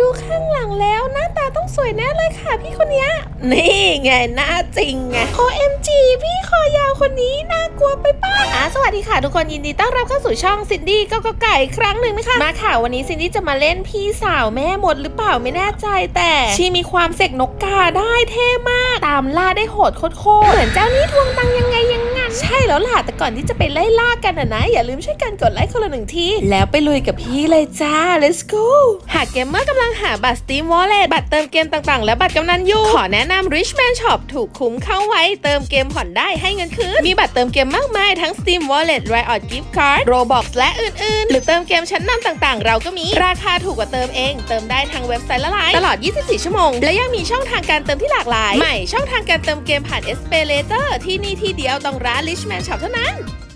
ดูข้างหลังแล้วหน้าตาต้องสวยแน่เลยค่ะ พี่คนนี้นี่ไงหน้าจริงไง OMG พี่คอยาวคนนี้น่ากลัวไปป้าอะสวัสดีค่ะ ทุกคนยินดีต้อนรับเข้าสู่ช่องซินดี้ก็ก็ไก่ครั้งหนึ่งนะคะมาค่ะวันนี้ซินดี้จะมาเล่นพี่สาวแม่หมดหรือเปล่าไม่แน่ใจแต่ชีมีความเสกนกกาได้เท่มาก ตามล่าได้โหดโคตรเหมือนเจ้านี่ทวงตังยังไงยังงั้น ใช่แล้วล่ะ แต่ก่อนที่จะไปไล่ล่ากันนะนะ อย่าลืมช่วยกันกดไลค์คนละหนึ่งที แล้วไปลุยกับพี่เลยจ้า let's go หากเกมเมอร์กำลังหาบัตร Steam Wallet บัตรเติมเกมต่างๆ และบัตรกำนันยูขอแนะนำ Richman Shop ถูกคุ้มเข้าไว้ เติมเกมผ่อนได้ให้เงินคืน มีบัตรเติมเกมมากมายทั้ง Steam Wallet Riot Gift Card Roblox และอื่นๆ หรือเติมเกมชั้นนำต่างๆ เราก็มี ราคาถูกกว่าเติมเอง เติมได้ทางเว็บไซต์ละลายตลอด 24 ชั่วโมง และยังมีช่องทางการเติมที่หลากหลาย ใหม่ช่องทางการเติมเกมผ่าน s p a y Later ที่นี่ที่เดียวต้องร้าน Richman Shop เท่านั้น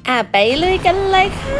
อะไปเลยกันเลยค่ะ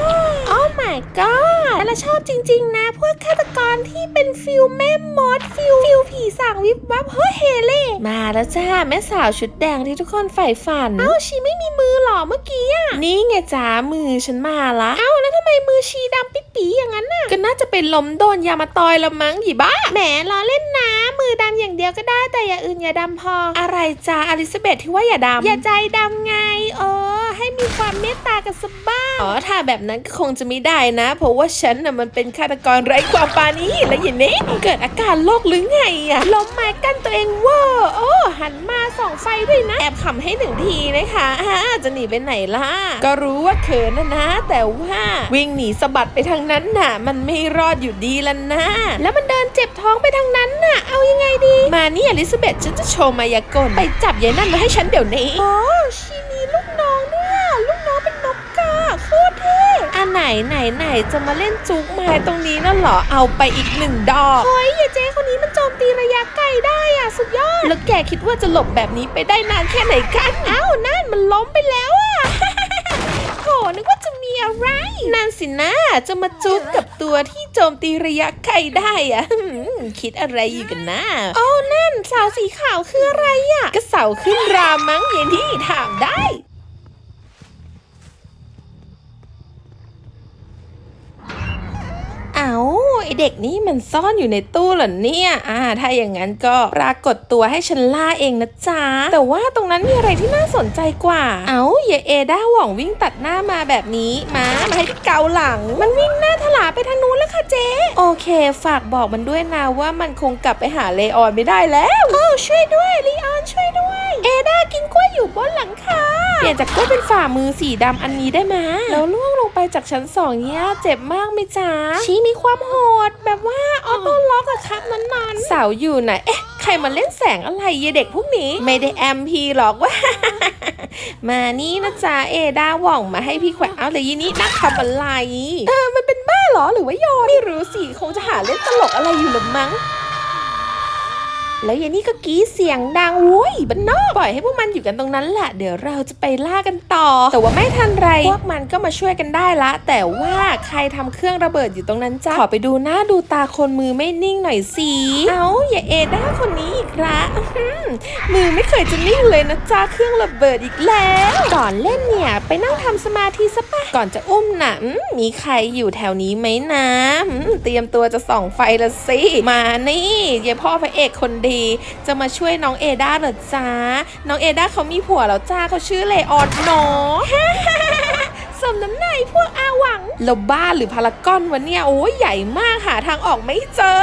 โอ้ my god แต่ละชอบจริงๆนะ พวกฆาตกรที่เป็นฟิลแม่มดฟิลฟิลผีสางวิบวับเฮ้ยเฮเล่มาแล้วจ้า แม่สาวชุดแดงที่ทุกคนใฝ่ฝัน เอ้าชีไม่มีมือหรอเมื่อกี้อะ นี่ไงจ้ามือฉันมาละเอ้าแล้วทำไมมือชีดำปิ๊ดปีอย่างนั้นน่ะ ก็น่าจะเป็นล้มโดนยามาตอยละมั้งหยีบ้าแหมล้อเล่นนะมือ ดำอย่างเดียวก็ได้แต่อย่าอื่นอย่าดำพอ อะไรจ้าอลิซาเบธที่ว่าอย่าดำอย่าใจดำไงเออให้มีความเมตตากันสักบ้างอ๋อถ้าแบบนั้นก็คงจะไม่ได้นะ เพราะว่าฉันน่ะมันเป็นฆาตกรไร้ความปรานีและอย่างนี้เกิดอาการโรคหรือไงอะล้มไม้กั้นตัวเองเวอร์โอ้หันมา ส่องไฟด้วยนะ แอบขำให้หนึ่งทีนะคะฮ่าจะหนีไปไหนล่ะ ก็รู้ว่าเขินนะนะ แต่ว่าวิ่งหนีสะบัดไปทางนั้นน่ะ มันไม่รอดอยู่ดีละนะ แล้วมันเดินเจ็บท้องไปทางนั้นน่ะ เอายังไงดี มานี่อลิซาเบธฉันจะโชว์มายากลไปจับยายนั่นมาให้ฉันเดี๋ยวนี้ โอ้ชิ ไหนไหนไหนจะมาเล่นจุกไม้ตรงนี้นั่นเหรอเอาไปอีกหนึ่งดอกเฮ้ยอย่าเจ๊คนนี้มันโจมตีระยะไกลได้อะสุดยอด แล้วแกคิดว่าจะหลบแบบนี้ไปได้นานแค่ไหนกันเอ้านั่นมันล้มไปแล้วอะโหนึกว่าจะมีอะไรนั่นสินะจะมาจุ๊บกับตัวที่โจมตีระยะไกลได้อะคิดอะไรอยู่กันนะโอ้นั่นเสาสีขาวคืออะไรอะก็เสาขึ้นรามมั้งเย็นที่ถามได้ ไอเด็กนี่มันซ่อนอยู่ในตู้เหรอเนี่ยอ่า ถ้าอย่างนั้นก็ปรากฏตัวให้ฉันล่าเองนะจ๊ะแต่ว่าตรงนั้นมีอะไรที่น่าสนใจกว่า เอาอย่าเอด้าหว่องวิ่งตัดหน้ามาแบบนี้มามาให้พี่เกาหลัง มันวิ่งหน้าถลาไปทางนู้นแล้วค่ะเจ๊โอเค ฝากบอกมันด้วยนะว่ามันคงกลับไปหาเลออนไม่ได้แล้วโอ้ช่วยด้วยลีออนช่วยด้วย เอด้ากินกล้วยอยู่บนห ลังคาเปลี่ยนจากกล้วยเป็นฝ่ามือสีดำอันนี้ได้ไหมแล้วล่วงลงไปจากชั้นสองเนี่ยเจ็บมากไหมจ๊ะชีมีความโหดแบบว่าออโต้ล็อกอะครับนั้นๆเสาอยู่ไหนเอ๊ะใครมาเล่นแสงอะไรเยเด็กพวกนี้ ไม่ได้แอมพีหรอกว่ามานี่นะจ๊ะเอด้าหว่องมาให้พี่แขวะเอาเลยยี่นี้นักทำอะไรเออมันเป็นบ้าเหรอหรือว่าโยนไม่รู้สิคงจะหาเล่นตลกอะไรอยู่หรือมั้ง แล้วยายนี่ก็กรี้เสียงดังโว้ยบ้านนอกปล่อยให้พวกมันอยู่กันตรงนั้นแหละเดี๋ยวเราจะไปล่ากันต่อ แต่ว่าไม่ทันไรพวกมันก็มาช่วยกันได้ละ แต่ว่าใครทำเครื่องระเบิดอยู่ตรงนั้นจ้าขอไปดูหน้าดูตาคนมือไม่นิ่งหน่อยสิเอาอย่าเอด้าคนนี้อีกละมือไม่เคยจะนิ่งเลยนะจ้าเครื่องระเบิดอีกแล้ว ก่อนเล่นเนี่ยไปนั่งทำสมาธิซะปะก่อนจะอุ้มน่ะมีใครอยู่แถวนี้ไหมนะเตรียมตัวจะส่องไฟละสิมานี่ยายพ่อพระเอกคนเดี จะมาช่วยน้องเอด้าเหรอจ้า น้องเอด้าเขามีผัวแล้วจ้าเขาชื่อเลออนเนาะสมน้ำหน้าไอ้พวกอาหวังแล้วบ้านหรือพารากอนวะเนี่ยโอ้ยใหญ่มากหาทางออกไม่เจอ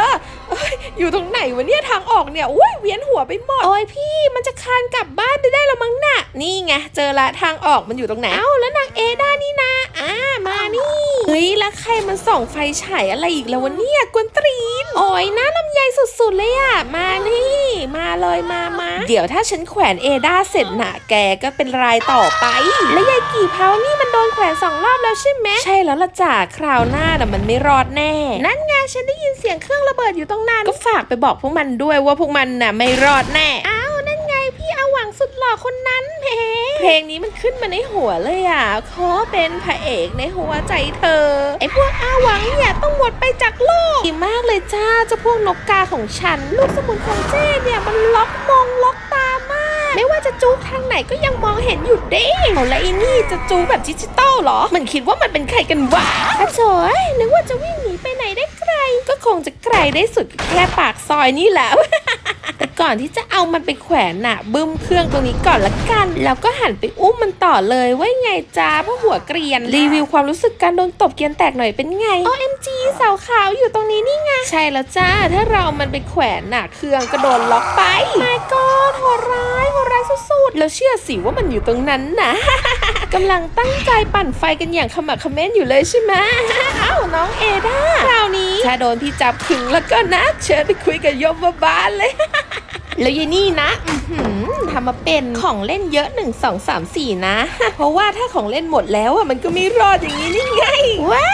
เอ้ยอยู่ตรงไหนวะเนี่ยทางออกเนี่ยโอ้ยเวียนหัวไปหมดโอ้ยพี่มันจะคลานกลับบ้านได้ได้แล้วมั้งน่ะ นี่ไงเจอละทางออกมันอยู่ตรงไหนเอ้าแล้วนางเอด้านี่นะอ่ามานี่เฮ้ยแล้วใครมันส่องไฟฉายอะไรอีกแล้ววะเนี่ยกวนตรีน โอ้ยน่าลำไยสุดๆเลยอะมานี่ มาเลยมามาเดี๋ยวถ้าฉันแขวนเอด้าเสร็จนะแกก็เป็นรายต่อไป และยายกี่เพานี่มันโดนแขวนสองรอบแล้วใช่ไหมใช่แล้วละจ้ะคราวหน้าน่ะมันไม่รอดแน่ นั่นไงฉันได้ยินเสียงเครื่องระเบิดอยู่ตรงนั้น ก็ฝากไปบอกพวกมันด้วยว่าพวกมันน่ะไม่รอดแน่ สุดหล่อคนนั้นเพเพลงนี้มันขึ้นมาในหัวเลยอะขอเป็นพระเอกในหัวใจเธอ ไอพวกอาหวังเนี่ยต้องหมดไปจากโลกดีมากเลยจ้าเจ้าพวกนกกาของฉัน ลูกสมุนของเจ้เนี่ยมันล็อกมองล็อกตามาก ไม่ว่าจะจูกทางไหนก็ยังมองเห็นอยู่เด้เอาล้วไอ้นี่จะจูกแบบดิจิตอลเหรอ มันคิดว่ามันเป็นใครกันวะอะโถยนึกว่าจะวิ่งหนีไปไหนได้ไกล ก็คงจะไกลได้สุดแค่ปากซอยนี่แหละแต่ ก่อนที่จะเอามันไปแขวนน่ะ บึ้มเครื่องตรงนี้ก่อนละกัน แล้วก็หันไปอุ้มมันต่อเลยว่าไงจ้าพ่อหัวเกรียน รีวิวความรู้สึกการโดนตบเกรียนแตกหน่อยเป็นไง OMG เสาขาวอยู่ตรงนี้นี่ไง ใช่แล้วจ้า ถ้าเราเอามันไปแขวนน่ะ เครื่องก็โดนล็อกไป my god โหดร้ายโหดร้ายสุดๆแล้วเชื่อสิว่ามันอยู่ตรงนั้นนะกำลังตั้งใจปั่นไฟกันอย่างขมักเขม้นอยู่เลยใช่ไหมเอ้าน้องเอด้าคราวนี้ถ้าโดนพี่จับขึงแล้วก็นะเชิญไปคุยกับยมบาลเลย แล้วยายนี่นะอื้อหือทำมาเป็นของเล่นเยอะ1 2 3 4นะ เพราะว่าถ้าของเล่นหมดแล้วอะมันก็ไม่รอดอย่างนี้นี่ไงว้า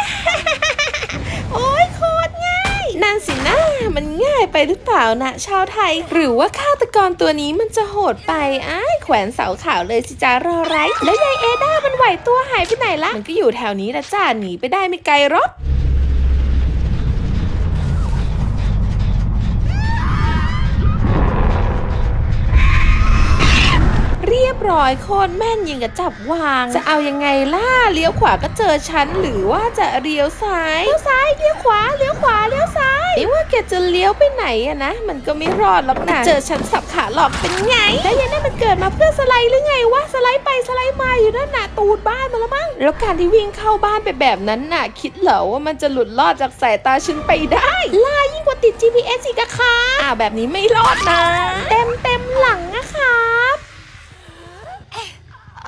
โอ้ยโคตรง่ายนั่นสินะมันง่ายไปหรือเปล่านะชาวไทย หรือว่าฆาตกรตัวนี้มันจะโหดไปอ้ายแขวนเสาขาวเลยสิจ้ารอไรแล้วยายเอด้ามันไหวตัวหายไปไหนละมันก็อยู่แถวนี้ละจ้าหนีไปได้ไม่ไกลหรอก ร้อยโคตรแม่นยิงกับจับวาง จะเอายังไงล่ะเลี้ยวขวาก็เจอฉันหรือว่าจะเลี้ยวซ้ายเลี้ยวซ้ายเลี้ยวขวาเลี้ยวขวาเลี้ยวซ้ายไม่ว่าแกจะเลี้ยวไปไหนอะนะ มันก็ไม่รอดหรอกนะเจอฉันสับขาหลอกเป็นไงแล้วยันนั่นมันเกิดมาเพื่อสไลด์หรือไงวะสไลด์ไปสไลด์มาอยู่นั่นน่ะตูดบ้านมาแล้วมั้งแล้วการที่วิ่งเข้าบ้านไปแบบนั้นน่ะ คิดเหรอว่ามันจะหลุดรอดจากสายตาฉันไปได้ล่ายิ่งกว่าติด GPS อีกอะค่ะอ้าแบบนี้ไม่รอดนะ เต็มเต็มหลังอะครับ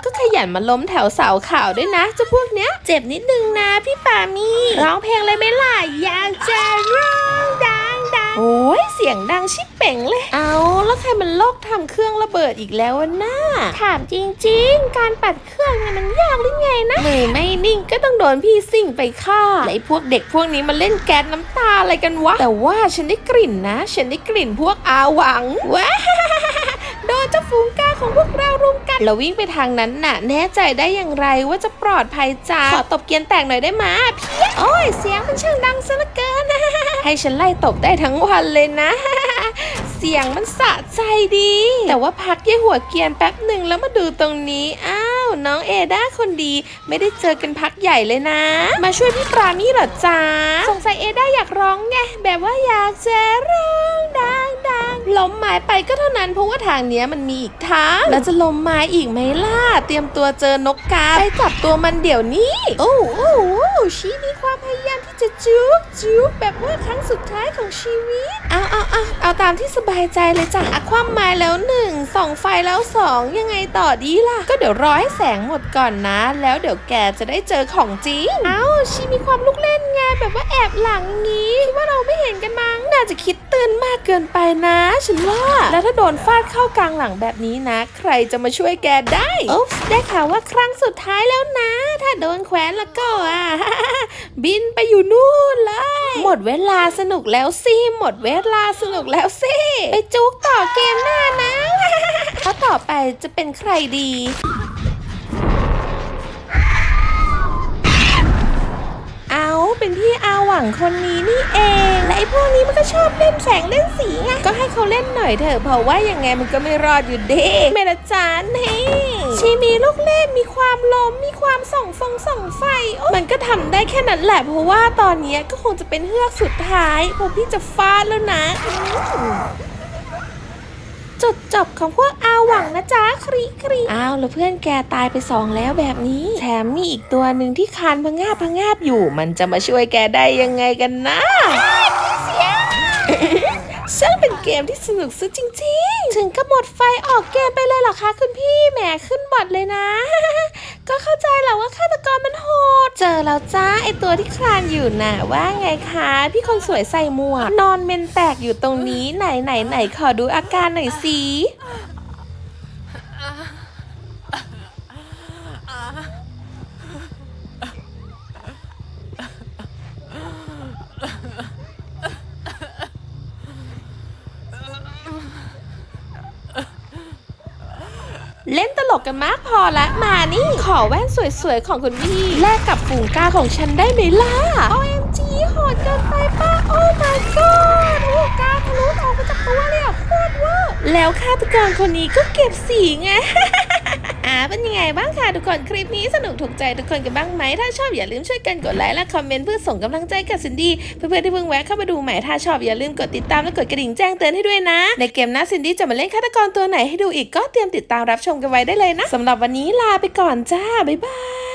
ก็ขยันมาล้มแถวเสาข่าวด้วยนะเจ้าพวกเนี้ย เจ็บนิดนึงนะพี่ปามีร้องเพลงเลยไหมล่ะอยากจะร้องดังดังโอ้ยเสียงดังชิบเป่งเลย เอาแล้วใครมันโลกทำเครื่องระเบิดอีกแล้ววะน่าถามจริง ๆ การปัดเครื่องเนี่ยมันยากหรือไงนะมือไม่นิ่งก็ต้องโดนพี่สิ่งไปฆ่าไอ้พวกเด็กพวกนี้มาเล่นแก๊สน้ำตาอะไรกันวะแต่ว่าฉันได้กลิ่นนะ ฉันได้กลิ่นพวกอาหวังว้า เจ้าฝูงกาของพวกเรารุมกัดเราวิ่งไปทางนั้นน่ะ แน่ใจได้อย่างไรว่าจะปลอดภัยจ้าขอตบเกียนแตกหน่อยได้ไหมเพี้ยโอ้ยเสียงมันช่างดังซะเหลือเกินให้ฉันไล่ตบได้ทั้งวันเลยนะ เสียงมันสะใจดี แต่ว่าพักยี่หัวเกียนแป๊บหนึ่งแล้วมาดูตรงนี้อ้าวน้องเอด้าคนดีไม่ได้เจอกันพักใหญ่เลยนะ มาช่วยพี่ปรามี่หรอจ้าสงสัยเอด้าอยากร้องไงแบบว่าอยากจะร้องดังดัง ล้มไม้ไปก็เท่านั้นเพราะว่าทางเนี้ยมันมีอีกทางแล้วจะล้มไม้อีกไหมล่ะ เตรียมตัวเจอนกกาไปจับตัวมันเดี๋ยวนี้ โอ้โอ้โอ้ชีมีความพยายามที่จะจุกจุกแบบว่าครั้งสุดท้ายของชีวิตเอาเอาเอาเอาตามที่สบายใจเลยจ้ะอะความหมายแล้วหนึ่งส่องไฟแล้วสองยังไงต่อดีล่ะ ก็เดี๋ยวรอให้แสงหมดก่อนนะ แล้วเดี๋ยวแกจะได้เจอของจริงเอ้าชีมีความลุกเล่นไงแบบว่าแอบหลังงี้คิดว่าเราไม่เห็นกันมั้งน่าจะคิดตื่นมากเกินไปนะฉันว่า แล้วถ้าโดนฟาดเข้ากลางหลังแบบนี้นะ ใครจะมาช่วยแกได้อุ๊บได้ข่าวว่าครั้งสุดท้ายแล้วนะ ถ้าโดนแขวนแล้วก็อะบินไปอยู่นู่นเลย หมดเวลาสนุกแล้วสิ หมดเวลาสนุกแล้วสิ ไปจุกต่อเกมหน้านะเพราะต่อไปจะเป็นใครดี เป็นพี่อาหวังคนนี้นี่เอง และไอ้พวกนี้มันก็ชอบเล่นแสงเล่นสีไงก็ให้เขาเล่นหน่อยเถอะเพราะว่ายังไงมันก็ไม่รอดอยู่เด้เมลจานเฮ้ชีมีลูกเล่นมีความลมมีความส่องฟงส่องไฟ มันก็ทำได้แค่นั้นแหละเพราะว่าตอนนี้ก็คงจะเป็นเฮือกสุดท้ายเพราะพี่จะฟาดแล้วนะ จุดจบของพวกอาหวังนะจ๊ะครีครีอ้าวแล้วเพื่อนแกตายไปสองแล้วแบบนี้ แถมมีอีกตัวหนึ่งที่คานพงาบพงาบอยู่ มันจะมาช่วยแกได้ยังไงกันนะ ช่างเป็นเกมที่สนุกซะจริง ๆ ถึงกับหมดไฟออกเกมไปเลยเหรอคะคุณพี่แหมขึ้นบอดเลยนะ ก็เข้าใจแหละว่าฆาตกรมันโหด เจอแล้วจ้าไอตัวที่คลานอยู่น่ะว่าไงคะ พี่คนสวยใส่หมวกนอนเมนแตกอยู่ตรงนี้ไหนไหนไหนขอดูอาการหน่อยสิ เล่นตลกกันมากพอละมานี่ ขอแว่นสวยๆ ของคุณพี่ แลกกับฝูงกาของฉันได้ไหมล่ะ OMG โหดเกินไปป้า โอ้ my god โอ้กาทะลุออกมาจากตัวเลยอะโคตรเวอร์แล้วฆาตกรคนนี้ก็เก็บสีไง อ่าเป็นยังไงบ้างคะทุกคนคลิปนี้สนุกถูกใจทุกคนกันบ้างไหมถ้าชอบอย่าลืมช่วยกันกดไลค์และคอมเมนต์เพื่อส่งกำลังใจกับซินดี้เพื่อนๆที่เพิ่งแวะเข้ามาดูใหม่ถ้าชอบอย่าลืมกดติดตามและกดกระดิ่งแจ้งเตือนให้ด้วยนะ ในเกมหน้าซินดี้จะมาเล่นฆาตกรตัวไหนให้ดูอีกก็เตรียมติดตามรับชมกันไว้ได้เลยนะสำหรับวันนี้ลาไปก่อนจ้าบ๊ายบาย